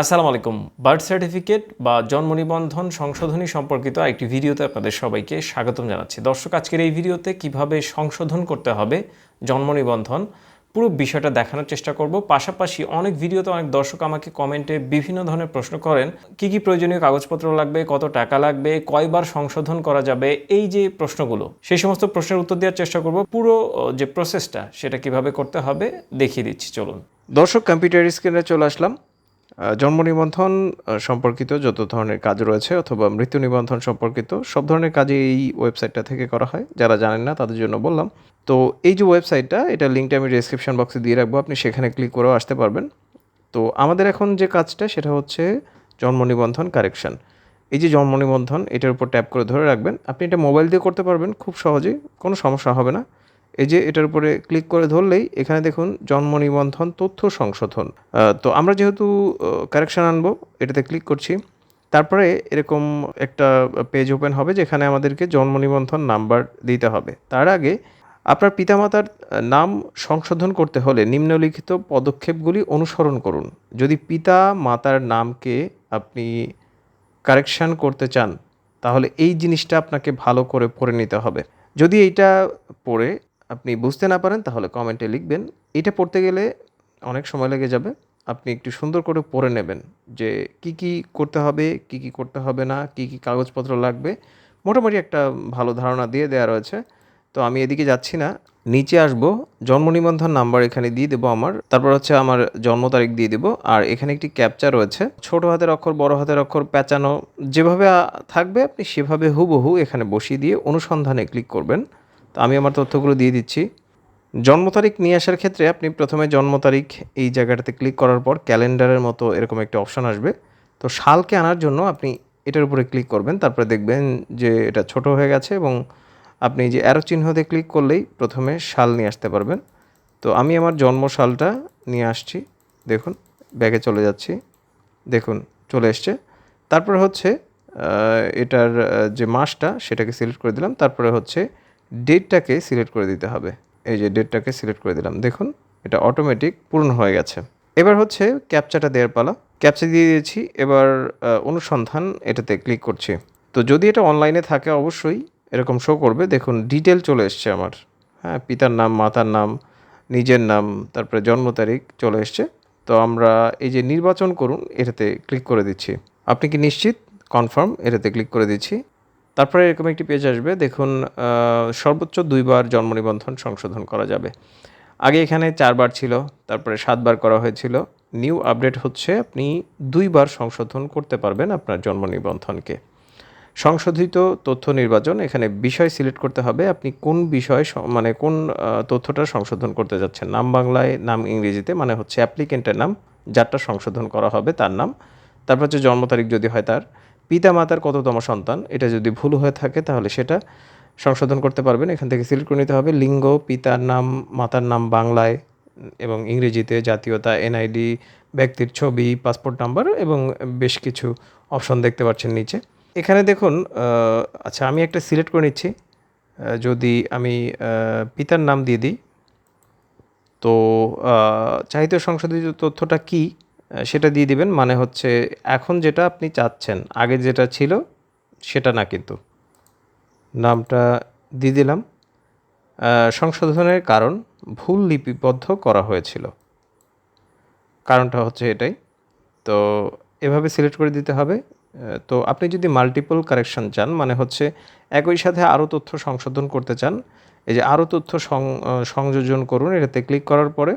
আসসালামু আলাইকুম। Birth certificate বা জন্ম নিবন্ধন সংশোধনী সম্পর্কিত একটি ভিডিওতে আপনাদের সবাইকে স্বাগতম জানাচ্ছি। দর্শক, আজকের এই ভিডিওতে কীভাবে সংশোধন করতে হবে জন্ম নিবন্ধন, পুরো বিষয়টা দেখানোর চেষ্টা করব। পাশাপাশি অনেক ভিডিওতে অনেক দর্শক আমাকে কমেন্টে বিভিন্ন ধরনের প্রশ্ন করেন, কি কি প্রয়োজনীয় কাগজপত্র লাগবে, কত টাকা লাগবে, কয়বার সংশোধন করা যাবে, এই যে প্রশ্নগুলো, সেই সমস্ত প্রশ্নের উত্তর দেওয়ার চেষ্টা করব। পুরো যে প্রসেসটা সেটা কীভাবে করতে হবে, দেখিয়ে দিচ্ছি, চলুন। দর্শক কম্পিউটার স্ক্রিনে চলে আসলাম। জন্ম নিবন্ধন সম্পর্কিত যত ধরনের কাজ রয়েছে অথবা মৃত্যু নিবন্ধন সম্পর্কিত সব ধরনের কাজই এই ওয়েবসাইটটা থেকে করা হয়। যারা জানেন না, তাদের জন্য বললাম। তো এই যে ওয়েবসাইটটা এটা লিঙ্কটা আমি ডিসক্রিপশন বক্সে দিয়ে রাখব। আপনি সেখানে ক্লিক করেও আসতে পারবেন। তো আমাদের এখন যে কাজটা, সেটা হচ্ছে জন্ম নিবন্ধন কারেকশন এই যে জন্ম নিবন্ধন, এটার উপর ট্যাপ করে ধরে রাখবেন। আপনি এটা মোবাইল দিয়ে করতে পারবেন, খুব সহজেই, কোনো সমস্যা হবে না। এই যে এটার উপরে ক্লিক করে ধরলেই এখানে দেখুন জন্ম নিবন্ধন, তথ্য সংশোধন। তো আমরা যেহেতু কারেকশন আনব, এটাতে ক্লিক করছি। তারপরে এরকম একটা পেজ ওপেন হবে যেখানে আমাদেরকে জন্ম নিবন্ধন নাম্বার দিতে হবে। তার আগে আপনার পিতামাতার নাম সংশোধন করতে হলে নিম্নলিখিত পদক্ষেপগুলি অনুসরণ করুন। যদি পিতা মাতার নামকে আপনি কারেকশান করতে চান, তাহলে এই জিনিসটা আপনাকে ভালো করে পড়ে নিতে হবে। যদি এইটা পড়ে আপনি বুঝতে না পারেন, তাহলে কমেন্টে লিখবেন। এটা পড়তে গেলে অনেক সময় লেগে যাবে। আপনি একটু সুন্দর করে পড়ে নেবেন যে কি কি করতে হবে, কি কি করতে হবে না, কি কি কাগজপত্র লাগবে। মোটামুটি একটা ভালো ধারণা দিয়ে দেওয়া রয়েছে। তো আমি এদিকে যাচ্ছি না, নিচে আসব, জন্ম নিবন্ধন নাম্বার এখানে দিয়ে দেবো আমার, তারপর হচ্ছে আমার জন্ম তারিখ দিয়ে দেবো, আর এখানে একটি ক্যাপচা রয়েছে। ছোট হাতের অক্ষর, বড় হাতের অক্ষর পেঁচানো যেভাবে থাকবে আপনি সেভাবে হুবহু এখানে বসিয়ে দিয়ে অনুসন্ধানে ক্লিক করবেন। তো আমি আমার তথ্যগুলো দিয়ে দিচ্ছি। জন্ম তারিখ নিয়ে আসার ক্ষেত্রে আপনি প্রথমে জন্ম তারিখ এই জায়গাটাতে ক্লিক করার পর ক্যালেন্ডারের মতো এরকম একটা অপশান আসবে। তো সালকে আনার জন্য আপনি এটার উপরে ক্লিক করবেন, তারপরে দেখবেন যে এটা ছোট হয়ে গেছে এবং আপনি যে অ্যারো চিহ্নতে ক্লিক করলেই প্রথমে সাল নিয়ে আসতে পারবেন। তো আমি আমার জন্ম সালটা নিয়ে আসছি, দেখুন ব্যাগে চলে যাচ্ছি, দেখুন, চলে এসছে। তারপরে হচ্ছে এটার যে মাসটা সেটাকে সিলেক্ট করে দিলাম, তারপরে হচ্ছে ডেটটাকে সিলেক্ট করে দিতে হবে। এই যে ডেটটাকে সিলেক্ট করে দিলাম। দেখুন, এটা অটোমেটিক পূর্ণ হয়ে গেছে। এবার হচ্ছে ক্যাপচাটা দেওয়ার পালা। ক্যাপচা দিয়ে দিয়েছি। এবার অনুসন্ধান এটাতে ক্লিক করছি। তো যদি এটা অনলাইনে থাকে, অবশ্যই এরকম শো করবে। দেখুন ডিটেল চলে এসছে আমার। হ্যাঁ পিতার নাম, মাতার নাম, নিজের নাম, তারপরে জন্ম তারিখ চলে এসছে। তো আমরা এই যে নির্বাচন করুন, এটাতে ক্লিক করে দিচ্ছি। আপনি কি নিশ্চিত? কনফার্ম এটাতে ক্লিক করে দিচ্ছি। তারপরে এরকম একটি পেজ আসবে, দেখুন সর্বোচ্চ দুইবার জন্ম নিবন্ধন সংশোধন করা যাবে। আগে এখানে চারবার ছিল, তারপরে সাতবার করা হয়েছিল। নিউ আপডেট হচ্ছে, আপনি দুইবার সংশোধন করতে পারবেন আপনার জন্ম নিবন্ধনকে। সংশোধিত তথ্য নির্বাচন, এখানে বিষয় সিলেক্ট করতে হবে, আপনি কোন বিষয় মানে কোন তথ্যটা সংশোধন করতে যাচ্ছেন। নাম বাংলায়, নাম ইংরেজিতে মানে হচ্ছে অ্যাপ্লিকেন্টের নাম, যারটা সংশোধন করা হবে তার নাম। তারপর হচ্ছে জন্ম তারিখ যদি হয় তার। পিতা মাতার কততম সন্তান, এটা যদি ভুল হয়ে থাকে তাহলে সেটা সংশোধন করতে পারবেন। এখান থেকে সিলেক্ট করে নিতে হবে লিঙ্গ, পিতার নাম, মাতার নাম বাংলায় এবং ইংরেজিতে জাতীয়তা, এনআইডি, ব্যক্তির ছবি, পাসপোর্ট নাম্বার এবং বেশ কিছু অপশন দেখতে পাচ্ছেন নিচে। এখানে দেখুন আচ্ছা আমি একটা সিলেক্ট করে নিচ্ছি। যদি আমি পিতার নাম দিয়ে দিই, তো চাহিদা সংশোধিত তথ্যটা কি? সেটা দিয়ে দিবেন। মানে হচ্ছে এখন যেটা আপনি চাচ্ছেন, আগে যেটা ছিল সেটা না কিন্তু। নামটা দিয়ে দিলাম। সংশোধনের কারণ ভুল লিপিবদ্ধ করা হয়েছিল। কারণটা হচ্ছে এটাই। তো এভাবে সিলেক্ট করে দিতে হবে। তো আপনি যদি মাল্টিপল কারেকশন চান মানে হচ্ছে একই সাথে আরও তথ্য সংশোধন করতে চান, এই যে আরও তথ্য সংযোজন করুন, এটাতে ক্লিক করার পরে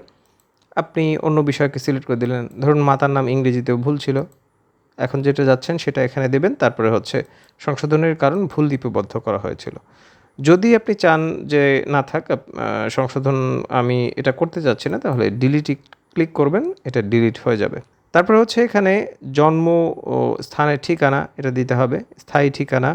আপনি অন্য বিষয়কে সিলেক্ট করে দিলেন। ধরুন মাতার নাম ইংরেজিতেও ভুল ছিল। এখন যেটা যাচ্ছেন সেটা এখানে দেবেন। তারপরে হচ্ছে সংশোধনের কারণ ভুল লিপিবদ্ধ করা হয়েছিল। যদি আপনি চান যে না থাক সংশোধন আমি এটা করতে চাচ্ছি না, তাহলে ডিলিটই ক্লিক করবেন, এটা ডিলিট হয়ে যাবে। তারপরে হচ্ছে এখানে জন্ম ও স্থানের ঠিকানা এটা দিতে হবে। স্থায়ী ঠিকানা,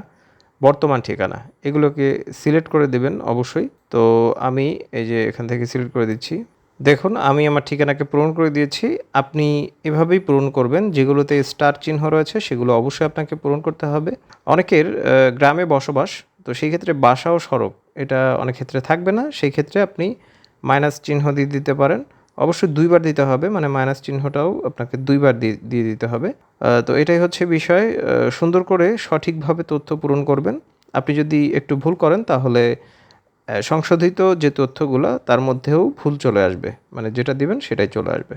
বর্তমান ঠিকানা, এগুলোকে সিলেক্ট করে দেবেন অবশ্যই। তো আমি এই যে এখান থেকে সিলেক্ট করে দিচ্ছি। দেখুন, আমি আমার ঠিকানাকে পূরণ করে দিয়েছি। আপনি এভাবেই পূরণ করবেন, যেগুলোতে স্টার চিহ্ন রয়েছে, সেগুলো অবশ্যই আপনাকে পূরণ করতে হবে। অনেকের গ্রামে বসবাস, তো সেই ক্ষেত্রে বাসা ও সড়ক, এটা অনেক ক্ষেত্রে থাকবে না। সেই ক্ষেত্রে আপনি মাইনাস চিহ্ন দিয়ে দিতে পারেন। অবশ্যই দুইবার দিতে হবে মানে মাইনাস চিহ্নটাও আপনাকে দুইবার দিয়ে দিতে হবে। তো এটাই হচ্ছে বিষয়। সুন্দর করে সঠিকভাবে তথ্য পূরণ করবেন। আপনি যদি একটু ভুল করেন, তাহলে সংশোধিত যে তথ্যগুলো, তার মধ্যেও ভুল চলে আসবে। মানে যেটা দিবেন সেটাই চলে আসবে।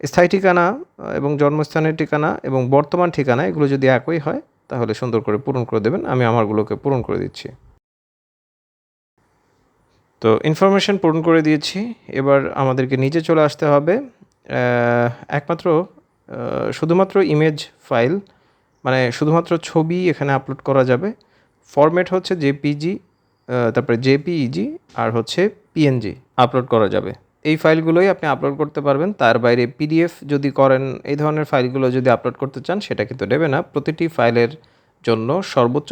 স্থায়ী ঠিকানা এবং জন্মস্থানের ঠিকানা এবং বর্তমান ঠিকানা, এগুলো যদি একই হয়, তাহলে সুন্দর করে পূরণ করে দেবেন। আমি আমারগুলোকে পূরণ করে দিচ্ছি। তো ইনফরমেশন পূরণ করে দিয়েছি। এবার আমাদেরকে নিচে চলে আসতে হবে। একমাত্র শুধুমাত্র ইমেজ ফাইল মানে শুধুমাত্র ছবি এখানে আপলোড করা যাবে। ফরম্যাট হচ্ছে জেপিজি তারপরে জেপিইজি আর হচ্ছে পিএনজি আপলোড করা যাবে। এই ফাইলগুলোই আপনি আপলোড করতে পারবেন। তার বাইরে পিডিএফ যদি করেন, এই ধরনের ফাইলগুলো যদি আপলোড করতে চান, সেটা কিন্তু নেবে না। প্রতিটি ফাইলের জন্য সর্বোচ্চ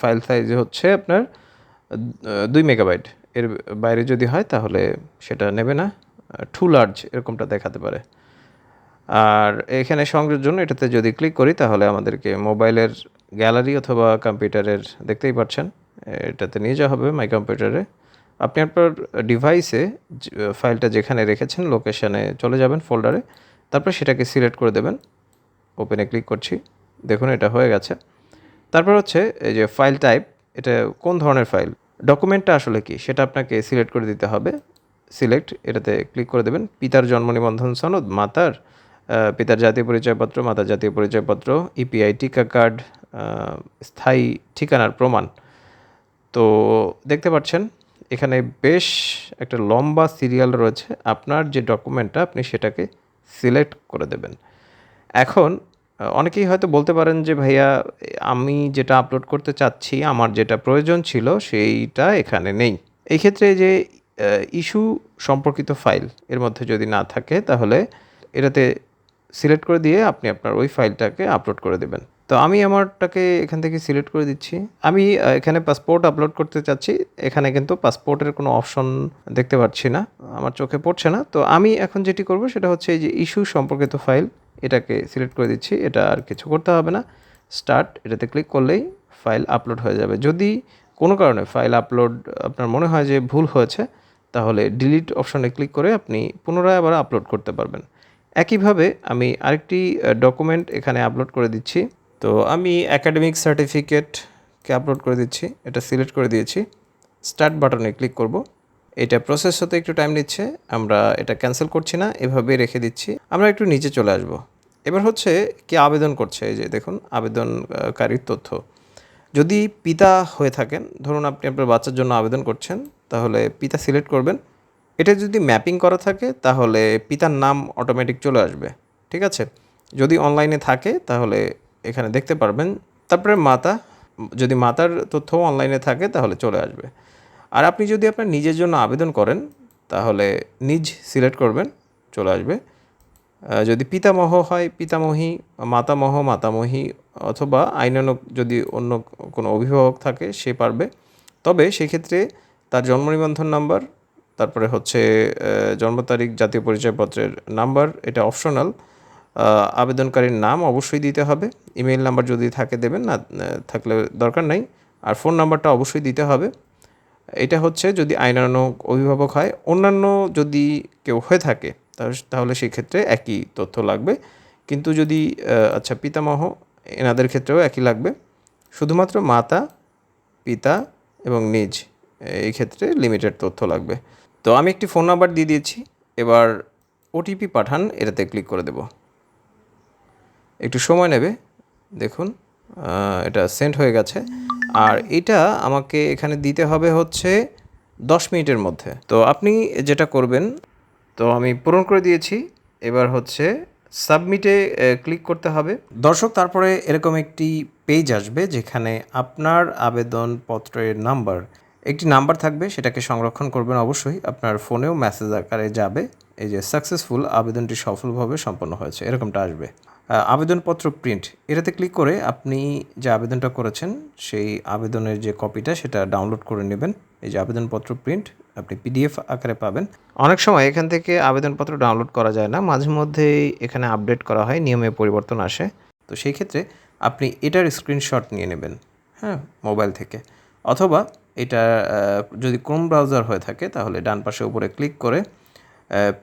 ফাইল সাইজ হচ্ছে আপনার দুই মেগাবাইট। এর বাইরে যদি হয়, তাহলে সেটা নেবে না। টু লার্জ এরকমটা দেখাতে পারে। আর এখানে সংযোগের জন্য এটাতে যদি ক্লিক করি, তাহলে আমাদেরকে মোবাইলের গ্যালারি অথবা কম্পিউটারের দেখতেই পাচ্ছেন। এটাতে নিয়ে যাওয়া হবে মাই কম্পিউটারে আপনি আপনার ডিভাইসে ফাইলটা যেখানে রেখেছেন লোকেশানে চলে যাবেন ফোল্ডারে তারপর সেটাকে সিলেক্ট করে দেবেন। ওপেনে ক্লিক করছি। দেখুন, এটা হয়ে গেছে। তারপর হচ্ছে, এই যে ফাইল টাইপ এটা কোন ধরনের ফাইল ডকুমেন্টটা আসলে কি? সেটা আপনাকে সিলেক্ট করে দিতে হবে। সিলেক্ট এটাতে ক্লিক করে দেবেন। পিতার জন্ম নিবন্ধন সনদ, মাতার পিতার জাতীয় পরিচয়পত্র, মাতার জাতীয় পরিচয়পত্র ইপিআই টিকা কার্ড স্থায়ী ঠিকানার প্রমাণ। তো দেখতে পাচ্ছেন, এখানে বেশ একটা লম্বা সিরিয়াল রয়েছে। আপনার যে ডকুমেন্টটা আপনি সেটাকে সিলেক্ট করে দেবেন। এখন অনেকেই হয়তো বলতে পারেন যে, ভাইয়া, আমি যেটা আপলোড করতে চাচ্ছি, আমার যেটা প্রয়োজন ছিল, সেইটা এখানে নেই। এই ক্ষেত্রে যে ইস্যু সম্পর্কিত ফাইল এর মধ্যে যদি না থাকে, তাহলে এটাতে সিলেক্ট করে দিয়ে আপনি আপনার ওই ফাইলটাকে আপলোড করে দেবেন। তো আমি আমারটাকে এখান থেকে সিলেক্ট করে দিচ্ছি। আমি এখানে পাসপোর্ট আপলোড করতে চাচ্ছি। এখানে কিন্তু পাসপোর্টের কোনো অপশন দেখতে পাচ্ছি না। আমার চোখে পড়ছে না। তো আমি এখন যেটি করব সেটা হচ্ছে এই যে ইস্যু সম্পর্কিত ফাইল এটাকে সিলেক্ট করে দিচ্ছি। এটা আর কিছু করতে হবে না। স্টার্ট এটাতে ক্লিক করলেই ফাইল আপলোড হয়ে যাবে। যদি কোনো কারণে ফাইল আপলোড আপনার মনে হয় যে ভুল হয়েছে, তাহলে ডিলিট অপশনে ক্লিক করে আপনি পুনরায় আবার আপলোড করতে পারবেন। একইভাবে আমি আরেকটি ডকুমেন্ট এখানে আপলোড করে দিচ্ছি। তো আমি একাডেমিক সার্টিফিকেটকে আপলোড করে দিচ্ছি, এটা সিলেক্ট করে দিয়েছি। স্টার্ট বাটনে ক্লিক করব। এটা প্রসেস হতে একটু টাইম নিচ্ছে, আমরা এটা ক্যান্সেল করছি না এভাবে রেখে দিচ্ছি। আমরা একটু নিচে চলে আসব। এবার হচ্ছে কি আবেদন করছে, এই যে দেখুন আবেদনকারীর তথ্য। যদি পিতা হয়ে থাকেন, ধরুন আপনি আপনার বাচ্চার জন্য আবেদন করছেন, তাহলে পিতা সিলেক্ট করবেন। এটা যদি ম্যাপিং করা থাকে, তাহলে পিতার নাম অটোমেটিক চলে আসবে, ঠিক আছে? যদি অনলাইনে থাকে, তাহলে এখানে দেখতে পারবেন। তারপরে মাতা, যদি মাতার তথ্য অনলাইনে থাকে তাহলে চলে আসবে। আর আপনি যদি আপনার নিজের জন্য আবেদন করেন, তাহলে নিজ সিলেক্ট করবেন, চলে আসবে। যদি পিতামহ হয়, পিতামহী, মাতামহ, মাতামহী, অথবা আইনানুক যদি অন্য কোনো অভিভাবক থাকে, সে পারবে। তবে সেক্ষেত্রে তার জন্ম নিবন্ধন নাম্বার তারপরে হচ্ছে জন্ম তারিখ, জাতীয় পরিচয়পত্রের নাম্বার এটা অপশনাল আবেদনকারীর নাম অবশ্যই দিতে হবে। ইমেল নাম্বার যদি থাকে দেবেন না থাকলে দরকার নাই। আর ফোন নাম্বারটা অবশ্যই দিতে হবে। এটা হচ্ছে যদি আইনানুক অভিভাবক হয়, অন্যান্য যদি কেউ হয়ে থাকে তাহলে- সেই ক্ষেত্রে একই তথ্য লাগবে। কিন্তু যদি আচ্ছা পিতামহ, এনাদের ক্ষেত্রেও একই লাগবে। শুধুমাত্র মাতা, পিতা এবং নিজ, এই ক্ষেত্রে লিমিটেড তথ্য লাগবে। তো আমি একটি ফোন নাম্বার দিয়ে দিয়েছি। এবার ওটিপি পাঠান, এটাতে ক্লিক করে দেব। একটু সময় নেবে, দেখুন এটা সেন্ড হয়ে গেছে। আর এটা আমাকে এখানে দিতে হবে হচ্ছে দশ মিনিটের মধ্যে। তো আপনি যেটা করবেন, তো আমি পূরণ করে দিয়েছি, এবার হচ্ছে সাবমিটে ক্লিক করতে হবে। দর্শক, তারপরে এরকম একটি পেজ আসবে যেখানে আপনার আবেদনপত্রের নাম্বার একটি নাম্বার থাকবে, সেটাকে সংরক্ষণ করবেন অবশ্যই। আপনার ফোনেও মেসেজ আকারে যাবে। এই যে সাকসেসফুল আবেদনটি সফলভাবে সম্পন্ন হয়েছে, এরকমটা আসবে। আবেদনপত্র প্রিন্ট এটাতে ক্লিক করে আপনি যে আবেদনটা করেছেন সেই আবেদনের যে কপিটা সেটা ডাউনলোড করে নেবেন। এই যে আবেদনপত্র প্রিন্ট আপনি পিডিএফ আকারে পাবেন। অনেক সময় এখান থেকে আবেদনপত্র ডাউনলোড করা যায় না। মাঝে মধ্যেই এখানে আপডেট করা হয় নিয়মে পরিবর্তন আসে। তো সেই ক্ষেত্রে আপনি এটার স্ক্রিনশট নিয়ে নেবেন হ্যাঁ মোবাইল থেকে। অথবা এটা যদি ক্রোম ব্রাউজার হয়ে থাকে তাহলে ডান পাশে উপরে ক্লিক করে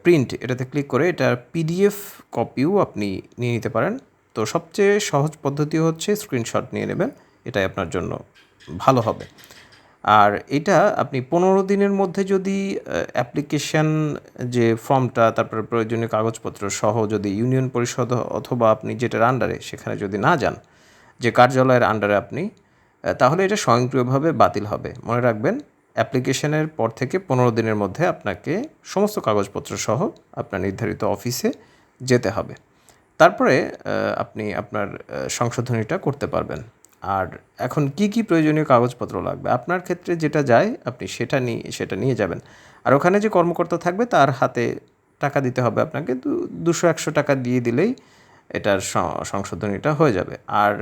প্রিন্ট এটাতে ক্লিক করে এটার পিডিএফ কপিও আপনি নিয়ে নিতে পারেন। তো সবচেয়ে সহজ পদ্ধতি হচ্ছে স্ক্রিনশট নিয়ে নেবেন, এটাই আপনার জন্য ভালো হবে। আর এটা আপনি পনেরো দিনের মধ্যে যদি অ্যাপ্লিকেশন যে ফর্মটা তারপরে প্রয়োজনীয় কাগজপত্র সহ যদি ইউনিয়ন পরিষদ অথবা আপনি যেটার আন্ডারে সেখানে যদি না যান, যে কার্যালয়ের আন্ডারে আপনি তাহলে এটা স্বয়ংক্রিয়ভাবে বাতিল হবে। মনে রাখবেন অ্যাপ্লিকেশনের পর থেকে পনেরো দিনের মধ্যে আপনাকে সমস্ত কাগজপত্র সহ আপনার নির্ধারিত অফিসে যেতে হবে। তারপরে আপনি আপনার সংশোধনীটা করতে পারবেন। আর এখন কি কি প্রয়োজনীয় কাগজপত্র লাগবে? আপনার ক্ষেত্রে যেটা যায়, আপনি সেটা নিয়ে সেটা নিয়ে যাবেন। আর ওখানে যে কর্মকর্তা থাকবে, তার হাতে টাকা দিতে হবে আপনাকে। দুশো একশো টাকা দিয়ে দিলেই এটার সংশোধনীটা হয়ে যাবে। আর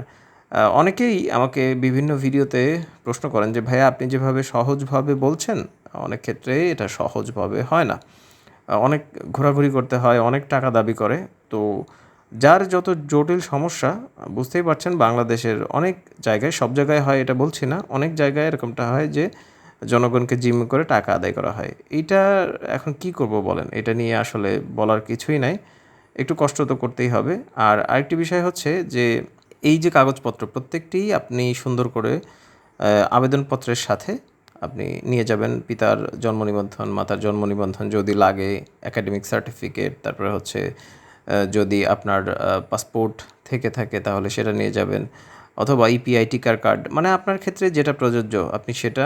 অনেকেই আমাকে বিভিন্ন ভিডিওতে প্রশ্ন করেন যে, ভাইয়া, আপনি যেভাবে সহজভাবে বলছেন, অনেক ক্ষেত্রে এটা সহজভাবে হয় না। অনেক ঘোরাঘুরি করতে হয়, অনেক টাকা দাবি করে। তো যার যত জটিল সমস্যা, বুঝতেই পারছেন, বাংলাদেশের অনেক জায়গায়, সব জায়গায় হয় এটা বলছি না, অনেক জায়গায় এরকমটা হয় যে, জনগণকে জিম করে টাকা আদায় করা হয়। এইটা এখন কি করব বলেন? এটা নিয়ে আসলে বলার কিছুই নাই। একটু কষ্ট তো করতেই হবে। আর আরেকটি বিষয় হচ্ছে যে এই যে কাগজপত্র প্রত্যেকটি আপনি সুন্দর করে আবেদনপত্রের সাথে আপনি নিয়ে যাবেন। পিতার জন্ম নিবন্ধন, মাতার জন্ম নিবন্ধন যদি লাগে একাডেমিক সার্টিফিকেট তারপরে হচ্ছে যদি আপনার পাসপোর্ট থেকে থাকে, তাহলে সেটা নিয়ে যাবেন। অথবা ইপিআই টিকার কার্ড মানে আপনার ক্ষেত্রে যেটা প্রযোজ্য, আপনি সেটা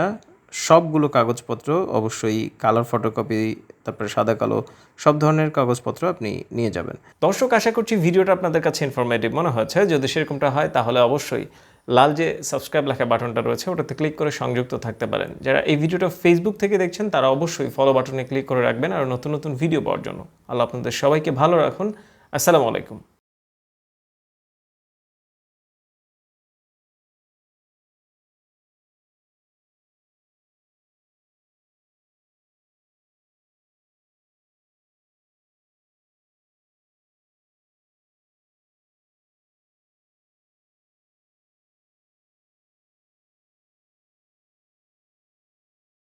সবগুলো কাগজপত্র অবশ্যই কালার ফটোকপি তারপরে সাদা, কালো, সব ধরনের কাগজপত্র আপনি নিয়ে যাবেন। দর্শক, আশা করছি ভিডিওটা আপনাদের কাছে ইনফরমেটিভ মনে হচ্ছে যদি সেরকমটা হয়, তাহলে অবশ্যই লাল যে সাবস্ক্রাইব লেখা বাটনটা রয়েছে, ওটাতে ক্লিক করে সংযুক্ত থাকতে পারেন। যারা এই ভিডিওটা ফেসবুক থেকে দেখছেন, তারা অবশ্যই ফলো বাটনে ক্লিক করে রাখবেন, আর নতুন নতুন ভিডিও পাওয়ার জন্য। আল্লাহ আপনাদের সবাইকে ভালো রাখুন। আসসালামু আলাইকুম।